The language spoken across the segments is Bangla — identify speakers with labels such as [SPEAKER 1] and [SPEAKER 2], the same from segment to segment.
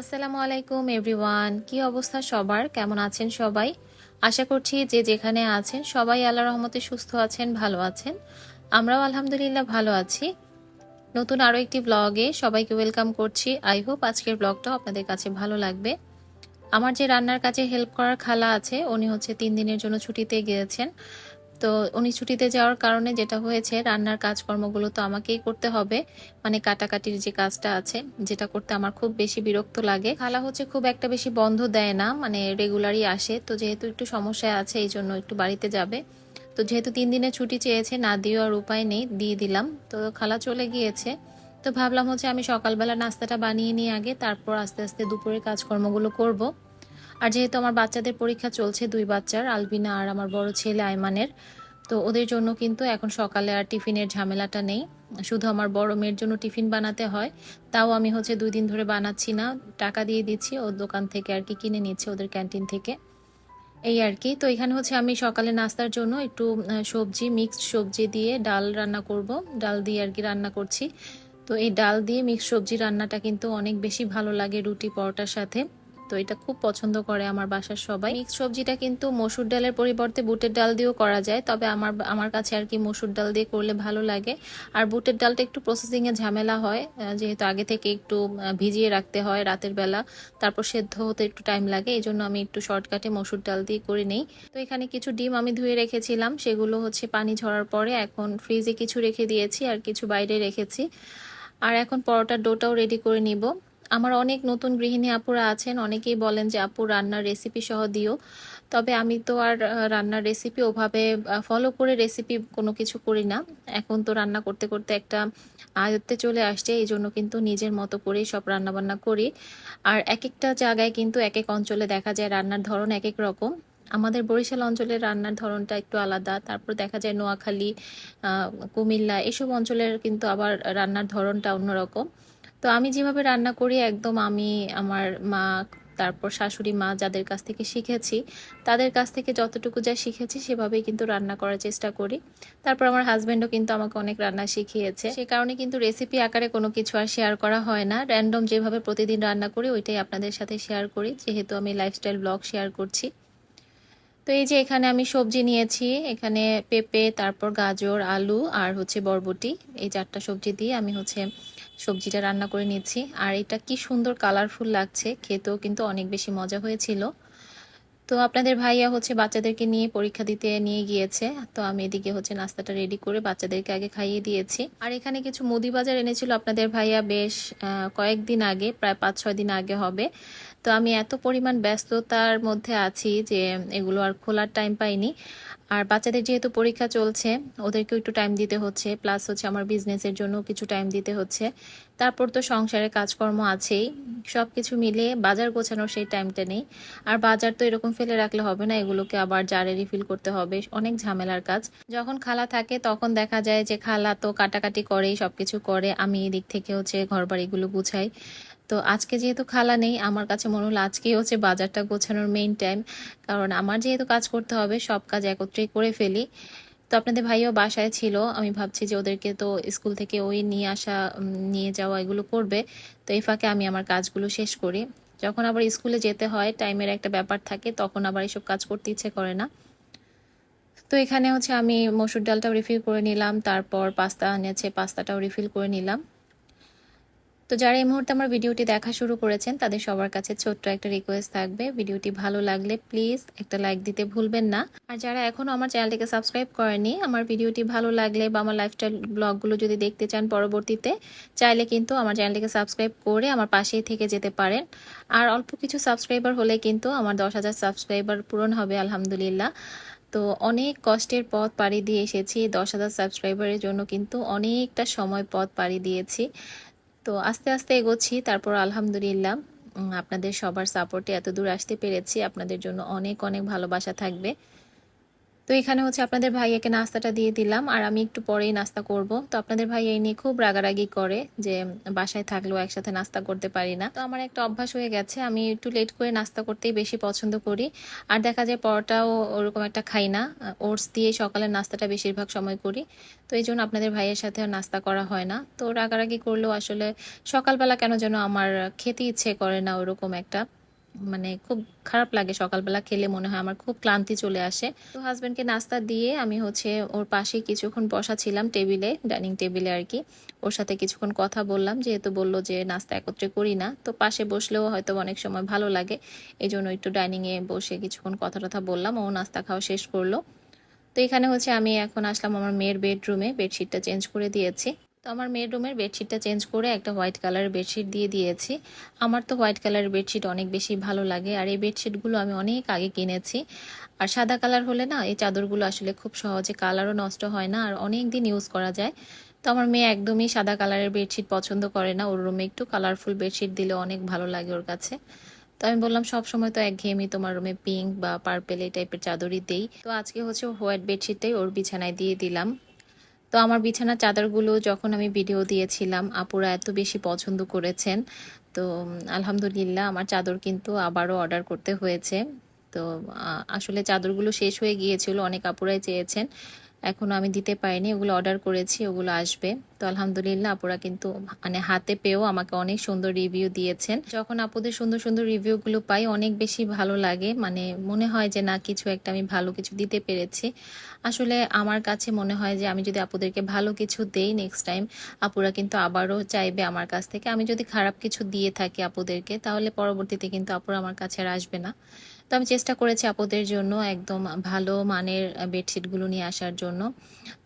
[SPEAKER 1] আসসালামু আলাইকুম, এভরিওয়ান। কি অবস্থা সবার? কেমন আছেন সবাই? আশা করছি যে যেখানে আছেন সবাই আল্লাহ রহমতে সুস্থ আছেন, ভালো আছেন। আমরাও আলহামদুলিল্লাহ ভালো আছি। নতুন আরও একটি ব্লগে সবাইকে ওয়েলকাম করছি। আই হোপ আজকের ব্লগটাও আপনাদের কাছে ভালো লাগবে। আমার যে রান্নার কাজে হেল্প করার খালা আছে, উনি হচ্ছে তিন দিনের জন্য ছুটিতে গিয়েছেন। তো উনি ছুটিতে যাওয়ার কারণে যেটা হয়েছে, রান্নার কাজকর্মগুলো তো আমাকেই করতে হবে। মানে কাটাকাটির যে কাজটা আছে, যেটা করতে আমার খুব বেশি বিরক্ত লাগে। খালা হচ্ছে খুব একটা বেশি বন্ধ দেয় না মানে রেগুলারই আসে। তো যেহেতু একটু সমস্যা আছে, এই জন্য একটু বাড়িতে যাবে। তো যেহেতু তিন দিনের ছুটি চেয়েছে, না দিয়েও আর উপায় নেই, দিয়ে দিলাম। তো খালা চলে গিয়েছে। তো ভাবলাম হচ্ছে আমি সকালবেলা নাস্তাটা বানিয়ে নিয়ে আগে, তারপর আস্তে আস্তে দুপুরের কাজকর্মগুলো করব। আর যেহেতু আমার বাচ্চাদের পরীক্ষা চলছে দুই বাচ্চার, আলবিনা আর আমার বড় ছেলে আয়মানের তো ওদের জন্য কিন্তু এখন সকালে আর টিফিনের ঝামেলাটা নেই। শুধু আমার বড় মেয়ের জন্য টিফিন বানাতে হয়, তাও আমি হচ্ছে দুই দিন ধরে বানাচ্ছি না, টাকা দিয়ে দিচ্ছি ওর দোকান থেকে আর কি কিনে নিচ্ছে ওদের ক্যান্টিন থেকে। এই আর কি, তো এখানে হচ্ছে আমি সকালে নাস্তার জন্য একটু সবজি মিক্সড সবজি দিয়ে ডাল রান্না করব। ডাল দিয়ে আর কি রান্না করছি। তো এই ডাল দিয়ে মিক্সড সবজি রান্নাটা কিন্তু অনেক বেশি ভালো লাগে রুটি, পরোটার সাথে। তো এটা খুব পছন্দ করে আমার বাসার সবাই। মিক্স সবজিটা কিন্তু মসুর ডালের পরিবর্তে বুটের ডাল দিয়েও করা যায়, তবে আমার আমার কাছে আর কি মসুর ডাল দিয়ে করলে ভালো লাগে। আর বুটের ডালটা একটু প্রসেসিংয়ে ঝামেলা হয় যেহেতু আগে থেকে একটু ভিজিয়ে রাখতে হয় রাতের বেলা, তারপর সেদ্ধ হতে একটু টাইম লাগে এই জন্য আমি একটু শর্টকাটে মসুর ডাল দিয়ে করে নেই। তো এখানে কিছু ডিম আমি ধুয়ে রেখেছিলাম, সেগুলো হচ্ছে পানি ঝরার পরে এখন ফ্রিজে কিছু রেখে দিয়েছি আর কিছু বাইরে রেখেছি। আর এখন পরোটার ডোটাও রেডি করে নিব। আমার অনেক নতুন গৃহিণী আপুরা আছেন। অনেকেই বলেন যে, আপু, রান্নার রেসিপি সহ দিও। তবে আমি তো আর রান্নার রেসিপি ওভাবে ফলো করে রেসিপি কোনো কিছু করি না। এখন তো রান্না করতে করতে একটা আয়ত্তে চলে আসছে, এই জন্য কিন্তু নিজের মতো করেই সব রান্নাবান্না করি। আর এক একটা জায়গায় কিন্তু এক এক অঞ্চলে দেখা যায় রান্নার ধরন এক এক রকম। আমাদের বরিশাল অঞ্চলের রান্নার ধরনটা একটু আলাদা। তারপর দেখা যায় নোয়াখালী কুমিল্লা, এসব অঞ্চলের কিন্তু আবার রান্নার ধরনটা অন্যরকম। তো আমি যেভাবে রান্না করি, একদম আমি, আমার মা, তারপর শাশুড়ি মা যাদের কাছ থেকে শিখেছি, তাদের কাছ থেকে যতটুকু যা শিখেছি সেভাবেই কিন্তু রান্না করার চেষ্টা করি। তারপর আমার হাজব্যান্ডও কিন্তু আমাকে অনেক রান্না শিখিয়েছে। সে কারণে কিন্তু রেসিপি আকারে কোনো কিছু আর শেয়ার করা হয় না। র্যান্ডম যেভাবে প্রতিদিন রান্না করি, ওইটাই আপনাদের সাথে শেয়ার করি। যেহেতু আমি লাইফস্টাইল ব্লগ শেয়ার করছি। তো এই যে এখানে আমি সবজি নিয়েছি। এখানে পেঁপে, তারপর গাজর, আলু আর হচ্ছে বরবটি। এই চারটা সবজি দিয়ে আমি হচ্ছে সবজিটা রান্না করে নিচ্ছি আর এটা কি সুন্দর কালারফুল লাগছে, খেতেও কিন্তু অনেক বেশি মজা হয়েছিল। তো আপনাদের ভাইয়া হচ্ছে বাচ্চাদেরকে নিয়ে পরীক্ষা দিতে নিয়ে গিয়েছে। তো আমি এদিকে হচ্ছে নাস্তাটা রেডি করে বাচ্চাদেরকে আগে খাইয়ে দিয়েছি। আর এখানে কিছু মুদি বাজার এনেছিল আপনাদের ভাইয়া বেশ কয়েকদিন আগে, প্রায় পাঁচ ছয় দিন আগে হবে। তো আমি এত পরিমাণ ব্যস্ততার মধ্যে আছি যে এগুলো আর খোলার টাইম পাইনি। আর বাচ্চাদের যেহেতু পরীক্ষা চলছে, ওদেরকেও একটু টাইম দিতে হচ্ছে প্লাস হচ্ছে আমার বিজনেসের জন্য কিছু টাইম দিতে হচ্ছে। তারপর তো সংসারের কাজকর্ম আছেই সব কিছু মিলে বাজার গোছানোর সেই টাইমটা নেই। আর বাজার তো এরকম ফেলে রাখলে হবে না, এগুলোকে আবার জারে রিফিল করতে হবে, অনেক ঝামেলার কাজ। যখন খালা থাকে তখন দেখা যায় যে খালা তো কাটাকাটি করেই সব কিছু করে, আমি এদিক থেকে হচ্ছে ঘর বাড়িগুলো গুছাই। তো আজকে যেহেতু খালা নেই, আমার কাছে মনে হলো আজকেই হচ্ছে বাজারটা গোছানোর মেইন টাইম কারণ আমার যেহেতু কাজ করতে হবে, সব কাজ একত্রেই করে ফেলি। তো আপনাদের ভাইও বাসায় ছিল, আমি ভাবছি যে ওদেরকে তো স্কুল থেকে ওই নিয়ে আসা নিয়ে যাওয়া এগুলো করবে। তো এই ফাঁকে আমি আমার কাজগুলো শেষ করি। যখন আবার স্কুলে যেতে হয় টাইমের একটা ব্যাপার থাকে, তখন আবার এসব কাজ করতে ইচ্ছে করে না। তো এখানে হচ্ছে আমি মসুর ডালটাও রিফিল করে নিলাম, তারপর পাস্তা এনেছে, পাস্তাটাও রিফিল করে নিলাম। তো যারা এই মুহূর্তে আমার ভিডিওটি দেখা শুরু করেছেন, তাদের সবার কাছে ছোট্ট একটা রিকোয়েস্ট থাকবে। ভিডিওটি ভালো লাগলে প্লিজ একটা লাইক দিতে ভুলবেন না। আর যারা এখনও আমার চ্যানেলটিকে সাবস্ক্রাইব করেনি আমার ভিডিওটি ভালো লাগলে বা আমার লাইফস্টাইল ব্লগগুলো যদি দেখতে চান পরবর্তীতে, চাইলে কিন্তু আমার চ্যানেলটিকে সাবস্ক্রাইব করে আমার পাশেই থেকে যেতে পারেন। আর অল্প কিছু সাবস্ক্রাইবার হলে কিন্তু আমার দশ হাজার সাবস্ক্রাইবার পূরণ হবে, আলহামদুলিল্লাহ। তো অনেক কষ্টের পথ পাড়ি দিয়ে এসেছি, দশ হাজার সাবস্ক্রাইবারের জন্য কিন্তু অনেকটা সময় পথ পাড়ি দিয়েছি। তো আস্তে আস্তে এগোচ্ছি। তারপর আলহামদুলিল্লাহ আপনাদের সবার সাপোর্টে এত দূর আসতে পেরেছি। আপনাদের জন্য অনেক অনেক ভালোবাসা থাকবে। তো এখানে হচ্ছে আপনাদের ভাইয়াকে নাস্তাটা দিয়ে দিলাম, আর আমি একটু পরেই নাস্তা করব। তো আপনাদের ভাই এই নিয়ে খুব রাগারাগি করে যে বাসায় থাকলেও একসাথে নাস্তা করতে পারি না। তো আমার একটা অভ্যাস হয়ে গেছে, আমি একটু লেট করে নাস্তা করতেই বেশি পছন্দ করি। আর দেখা যায় পরোটাও ওরকম একটা খাই না, ওটস দিয়ে সকালের নাস্তাটা বেশিরভাগ সময় করি। তো এই জন্য আপনাদের ভাইয়ের সাথে নাস্তা করা হয় না। তো রাগারাগি করলেও আসলে সকালবেলা কেন যেন আমার খেতে ইচ্ছে করে না ওরকম একটা। মানে খুব খারাপ লাগে সকালবেলা খেলে, মনে হয় আমার খুব ক্লান্তি চলে আসে। তো হাজব্যান্ডকে নাস্তা দিয়ে আমি হচ্ছে ওর পাশে কিছুক্ষণ বসা ছিলাম টেবিলে ডাইনিং টেবিলে আর কি। ওর সাথে কিছুক্ষণ কথা বললাম, যেহেতু বলল যে নাস্তা একত্রে করি না। তো পাশে বসলেও হয়তো অনেক সময় ভালো লাগে এই জন্য একটু ডাইনিংয়ে বসে কিছুক্ষণ কথা টথা বললাম, ও নাস্তা খাওয়া শেষ করল। তো এখানে হচ্ছে আমি এখন আসলাম আমার মেয়ের বেডরুমে বেডশিটটা চেঞ্জ করে দিয়েছি। তো আমার মেয়ের রুমের বেডশিটটা চেঞ্জ করে একটা হোয়াইট কালারের বেডশিট দিয়ে দিয়েছি। আমার তো হোয়াইট কালারের বেডশিট অনেক বেশি ভালো লাগে, আর এই বেডশিটগুলো আমি অনেক আগে কিনেছি। আর সাদা কালার হলে না, এই চাদরগুলো আসলে খুব সহজে কালারও নষ্ট হয় না, আর অনেক দিন ইউজ করা যায়। তো আমার মেয়ে একদমই সাদা কালারের বেডশিট পছন্দ করে না, ওর রুমে একটু কালারফুল বেডশিট দিলে অনেক ভালো লাগে ওর কাছে। তো আমি বললাম, সব সময় তো একঘেয়েমি তোমার রুমে পিঙ্ক বা পার্পেল এই টাইপের চাদরই দেই। তো আজকে হচ্ছে হোয়াইট বেডশিটটাই ওর বিছানায় দিয়ে দিলাম। তো আমার বিছানার চাদরগুলো যখন আমি ভিডিও দিয়েছিলাম, আপুরা এত বেশি পছন্দ করেছেন, তো আলহামদুলিল্লাহ আমার চাদর কিন্তু আবারও অর্ডার করতে হয়েছে। তো আসলে চাদরগুলো শেষ হয়ে গিয়েছিল, অনেক আপুরাই চেয়েছেন। এখনও আমি দিতে পারিনি, ওগুলো অর্ডার করেছি, ওগুলো আসবে। তো আলহামদুলিল্লাহ আপুরা কিন্তু মানে হাতে পেয়েও আমাকে অনেক সুন্দর রিভিউ দিয়েছেন। যখন আপুদের সুন্দর সুন্দর রিভিউগুলো পাই, অনেক বেশি ভালো লাগে। মানে মনে হয় যে, না, কিছু একটা আমি ভালো কিছু দিতে পেরেছি। আসলে আমার কাছে মনে হয় যে, আমি যদি আপুদেরকে ভালো কিছু দেই নেক্সট টাইম আপুরা কিন্তু আবারও চাইবে আমার কাছ থেকে। আমি যদি খারাপ কিছু দিয়ে থাকি আপুদেরকে, তাহলে পরবর্তীতে কিন্তু আপুরা আমার কাছে আর আসবে না। তো আমি চেষ্টা করেছি আপদের জন্য একদম ভালো মানের বেডশিটগুলো নিয়ে আসার জন্য।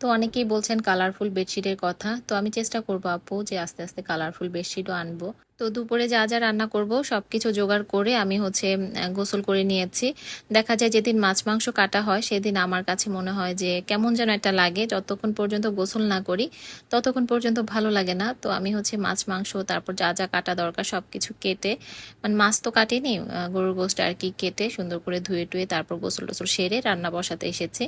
[SPEAKER 1] তো অনেকেই বলছেন কালারফুল বেডশিটের কথা। তো আমি চেষ্টা করব আপু যে আস্তে আস্তে কালারফুল বেডশিটও আনব। তো দুপুরে যা যা রান্না করব সব কিছু জোগাড় করে আমি হচ্ছে গোসল করে নিয়েছি। দেখা যায় যেদিন মাছ মাংস কাটা হয়, সেদিন আমার কাছে মনে হয় যে কেমন যেন একটা লাগে। যতক্ষণ পর্যন্ত গোসল না করি, ততক্ষণ পর্যন্ত ভালো লাগে না। তো আমি হচ্ছে মাছ মাংস, তারপর যা যা কাটা দরকার সব কিছু কেটে মানে মাছ তো কাটিনি গরুর গোষ্ঠ আর কি কেটে সুন্দর করে ধুয়ে টুয়ে তারপর গোসল টোসল সেরে রান্না বসাতে এসেছি।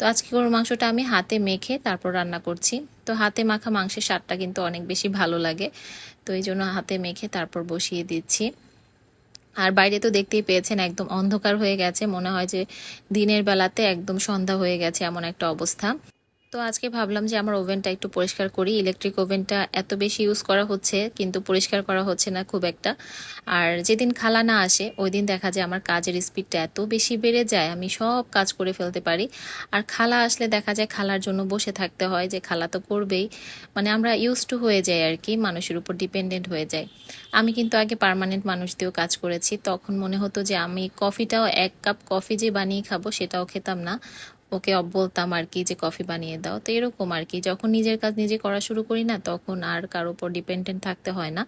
[SPEAKER 1] তো আজকে গরুর মাংসটা আমি হাতে মেখে তারপর রান্না করছি। তো হাতে মাখা মাংসের স্বাদটা কিন্তু অনেক বেশি ভালো লাগে। তো এই জন্য হাতে মেখে তারপর বসিয়ে দিচ্ছি। আর বাইরে তো দেখতেই পেয়েছেন একদম অন্ধকার হয়ে গেছে। মনে হয় যে দিনের বেলাতে একদম সন্ধ্যা হয়ে গেছে এমন একটা অবস্থা। তো আজকে ভাবলাম যে আমার ওভেনটা একটু পরিষ্কার করি। ইলেকট্রিক ওভেনটা এত বেশি ইউজ করা হচ্ছে, কিন্তু পরিষ্কার করা হচ্ছে না খুব একটা। আর যেদিন খালা না আসে ওই দিন দেখা যায় আমার কাজের স্পিডটা এত বেশি বেড়ে যায়, আমি সব কাজ করে ফেলতে পারি। আর খালা আসলে দেখা যায় খালার জন্য বসে থাকতে হয় যে খালা তো করবেই। মানে আমরা ইউজ টু হয়ে যাই আর কি, মানুষের উপর ডিপেন্ডেন্ট হয়ে যায় আমি কিন্তু আগে পারমানেন্ট মানুষ দিয়েও কাজ করেছি, তখন মনে হতো যে আমি কফিটাও এক কাপ কফি যে বানিয়ে খাব সেটাও খেতাম না। ওকে বলতাম আর কি যে, কফি বানিয়ে দাও। তো এরকম আর কি। যখন নিজের কাজ নিজে করা শুরু করি না, তখন আর কারও উপর ডিপেন্ডেন্ট থাকতে হয় না।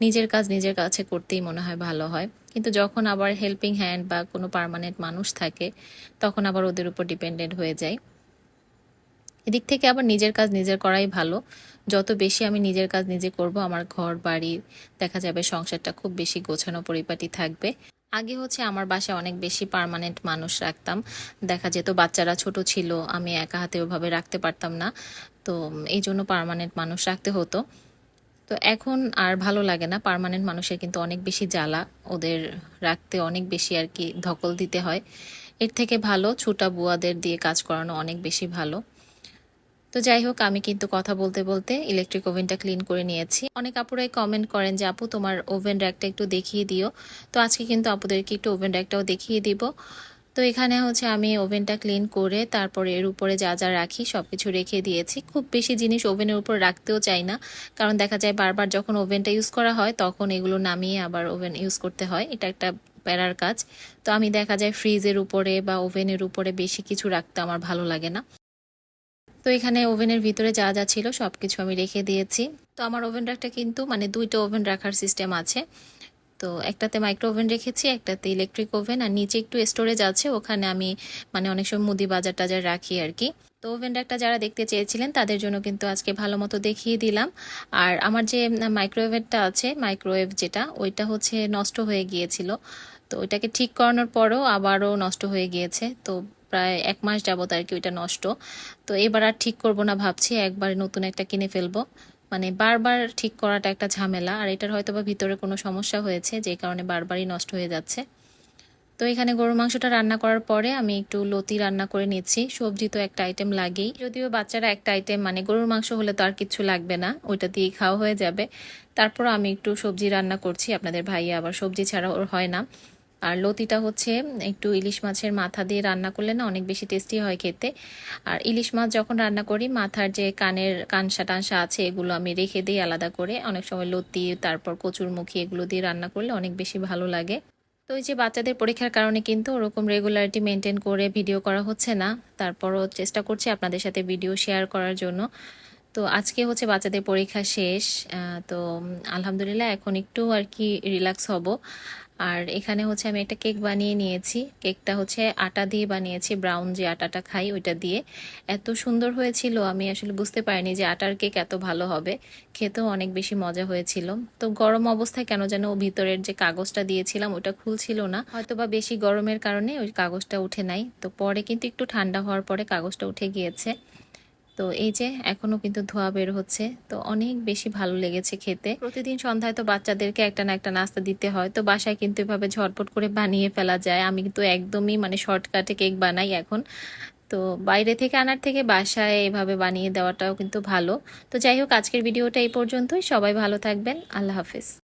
[SPEAKER 1] নিজের কাজ নিজের কাছে করতেই মনে হয় ভালো হয়। কিন্তু যখন আবার হেল্পিং হ্যান্ড বা কোনো পারমানেন্ট মানুষ থাকে, তখন আবার ওদের উপর ডিপেন্ডেন্ট হয়ে যায় এদিক থেকে আবার নিজের কাজ নিজের করাই ভালো। যত বেশি আমি নিজের কাজ নিজে করব, আমার ঘর বাড়ি দেখা যাবে সংসারটা খুব বেশি গোছানো পরিপাটি থাকবে। আগে হচ্ছে আমার বাসায় অনেক বেশি পারমানেন্ট মানুষ রাখতাম। দেখা যেত বাচ্চারা ছোট ছিল, আমি একা হাতে ওভাবে রাখতে পারতাম না। তো এই জন্য পারমানেন্ট মানুষ রাখতে হতো। তো এখন আর ভালো লাগে না পারমানেন্ট মানুষের কিন্তু অনেক বেশি জ্বালা। ওদের রাখতে অনেক বেশি আর কি ধকল দিতে হয়। এর থেকে ভালো, ছোটা বুয়াদের দিয়ে কাজ করানো অনেক বেশি ভালো। তো যাই হোক, আমি কিন্তু কথা বলতে বলতে ইলেকট্রিক ওভেনটা ক্লিন করে নিয়েছি। অনেক আপুরাই কমেন্ট করেন যে, আপু, তোমার ওভেন র্যাকটা একটু দেখিয়ে দিও। তো আজকে কিন্তু আপুদেরকে একটু ওভেন র্যাকটাও দেখিয়ে দিব। তো এখানে হচ্ছে আমি ওভেনটা ক্লিন করে তারপরে এর উপরে যা যা রাখি সব কিছু রেখে দিয়েছি। খুব বেশি জিনিস ওভেনের উপর রাখতেও চাই না, কারণ দেখা যায় বারবার যখন ওভেনটা ইউজ করা হয়, তখন এগুলো নামিয়ে আবার ওভেন ইউজ করতে হয়। এটা একটা প্যারার কাজ। তো আমি দেখা যায় ফ্রিজের উপরে বা ওভেনের উপরে বেশি কিছু রাখতে আমার ভালো লাগে না। তো এখানে ওভেনের ভিতরে যা যা ছিল সব কিছু আমি রেখে দিয়েছি। তো আমার ওভেন রাখটা কিন্তু মানে দুইটা ওভেন রাখার সিস্টেম আছে। তো একটাতে মাইক্রো ওভেন রেখেছি, একটাতে ইলেকট্রিক ওভেন, আর নিচে একটু স্টোরেজ আছে, ওখানে আমি মানে অনেক সময় মুদি বাজার টাজার রাখি আর কি। তো ওভেন একটা যারা দেখতে চেয়েছিলেন, তাদের জন্য কিন্তু আজকে ভালো মতো দেখিয়ে দিলাম। আর আমার যে মাইক্রোওয়েভটা আছে, মাইক্রোওয়েভ যেটা, ওইটা হচ্ছে নষ্ট হয়ে গিয়েছিল। তো ওইটাকে ঠিক করানোর পরও আবারও নষ্ট হয়ে গিয়েছে। তো প্রায় এক মাস যাবত আর কি ওইটা নষ্ট। তো এবার আর ঠিক করব না ভাবছি, একবার নতুন একটা কিনে ফেলব। মানে বারবার ঠিক করাটা একটা ঝামেলা, আর এটার হয়তো বা ভিতরে কোনো সমস্যা হয়েছে, যে কারণে বারবারই নষ্ট হয়ে যাচ্ছে। তো এখানে গরুর মাংসটা রান্না করার পরে আমি একটু লতি রান্না করে নিচ্ছি। সবজি তো একটা আইটেম লাগেই। যদিও বাচ্চারা একটা আইটেম মানে গরুর মাংস হলে তো আর কিছু লাগবে না, ওইটা দিয়েই খাওয়া হয়ে যাবে। তারপর আমি একটু সবজি রান্না করছি, আপনাদের ভাইয়া আবার সবজি ছাড়া ওর হয় না। আর লতিটা হচ্ছে একটু ইলিশ মাছের মাথা দিয়ে রান্না করলে না অনেক বেশি টেস্টি হয় খেতে। আর ইলিশ মাছ যখন রান্না করি, মাথার যে কানের কানসা টানসা আছে, এগুলো আমি রেখে দিই আলাদা করে। অনেক সময় লতি, তারপর কচুরমুখী এগুলো দিয়ে রান্না করলে অনেক বেশি ভালো লাগে। তো এই যে বাচ্চাদের পরীক্ষার কারণে কিন্তু ওরকম রেগুলারিটি মেনটেন করে ভিডিও করা হচ্ছে না। তারপরও চেষ্টা করছি আপনাদের সাথে ভিডিও শেয়ার করার জন্য। তো আজকে হচ্ছে বাচ্চাদের পরীক্ষা শেষ। তো আলহামদুলিল্লাহ এখন একটু আর কি রিল্যাক্স হব। আর এখানে হচ্ছে আমি একটা কেক বানিয়ে নিয়েছি। কেকটা হচ্ছে আটা দিয়ে বানিয়েছি, ব্রাউন যে আটাটা খাই ওইটা দিয়ে। এত সুন্দর হয়েছিল, আমি আসলে বুঝতে পারিনি যে আটার কেক এত ভালো হবে। খেতেও অনেক বেশি মজা হয়েছিল। তো গরম অবস্থায় কেন যেন ভিতরের যে কাগজটা দিয়েছিলাম ওটা খুলছিল না। হয়তো বা বেশি গরমের কারণে ওই কাগজটা উঠে নাই। তো পরে কিন্তু একটু ঠান্ডা হওয়ার পরে কাগজটা উঠে গিয়েছে। তো এই যে এখনও কিন্তু ধোয়া বের হচ্ছে, তো অনেক বেশি ভালো লেগেছে খেতে। প্রতিদিন সন্ধ্যায় তো বাচ্চাদেরকে একটা না একটা নাস্তা দিতে হয়, তো বাসায় কিন্তু এভাবে ঝটপট করে বানিয়ে ফেলা যায়। আমি কিন্তু একদমই মানে শর্টকাটে কেক বানাই এখন। তো বাইরে থেকে আনার থেকে বাসায় এভাবে বানিয়ে দেওয়াটাও কিন্তু ভালো। তো যাই হোক, আজকের ভিডিওটা এই পর্যন্তই। সবাই ভালো থাকবেন। আল্লাহ হাফিজ।